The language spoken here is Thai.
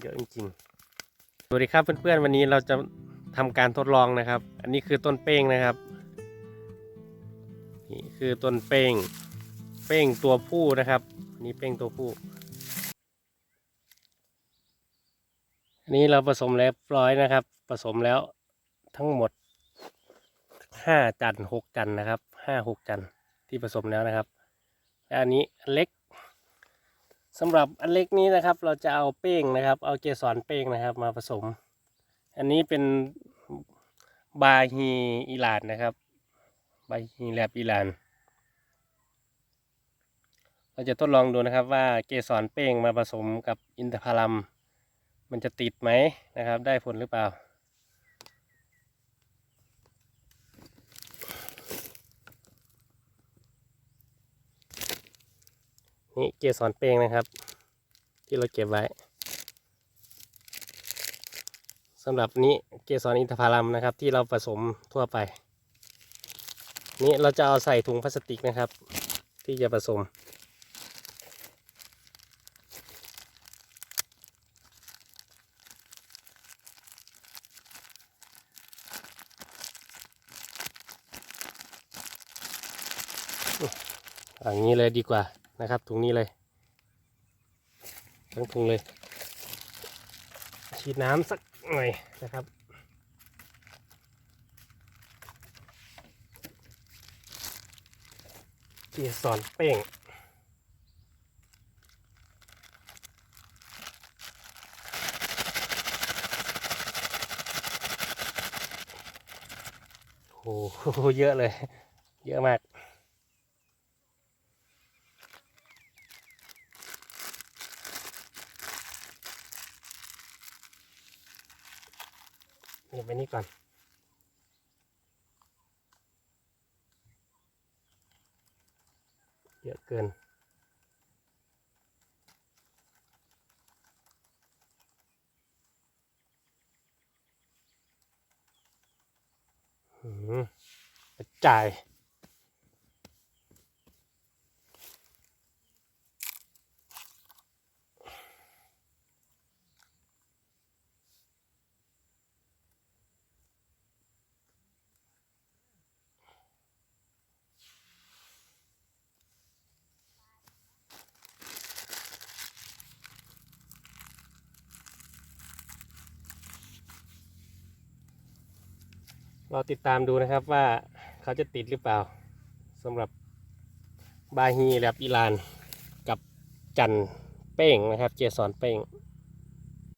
เยอะจริงๆสวัสดีครับเพื่อนๆวันนี้เราจะทำการทดลองนะครับ อันนี้คือต้นเป้งนะครับนี่คือต้นเป้ง เป้งตัวผู้นะครับนนี้เป้งตัวผู้อันนี้เราผสมแล้วเรียบร้อยนะครับ ผสมแล้วทั้งหมดห้าจันหกจันนะครับห้าหกจันที่ผสมแล้วนะครับและอันนี้เล็ก สำหรับอันเล็กนี้นะครับ เราจะเอาเป้งนะครับ เอาเกสรเป้งนะครับ มาผสม อันนี้เป็นบาฮีอิหร่านนะครับ บาฮีแลบอิหร่าน เราจะทดลองดูนะครับว่าเกสรเป้งมาผสมกับอินทผลัม มันจะติดไหมนะครับ ได้ผลหรือเปล่า นี่เกสรเป้งนะครับ ที่เราเก็บไว้สำหรับนี้เกสรอินทผลัมนะครับ ที่เราผสมทั่วไป นี่เราจะเอาใส่ถุงพลาสติกนะครับ ที่จะผสมอย่างนี้เลยดีกว่า นะครับ ถุงนี้เลย ทั้งถุงเลย ฉีดน้ำสักหน่อยนะครับเกสรเป้งโอ้โหเยอะเลย เยอะมาก เก็บไว้นี่ก่อนเยอะเกินหืมกระจาย เราติดตามดูนะครับว่าเขาจะติดหรือเปล่าสำหรับบาฮีแลบอิราน กับจันเป้งนะครับ เจสอนเป้ง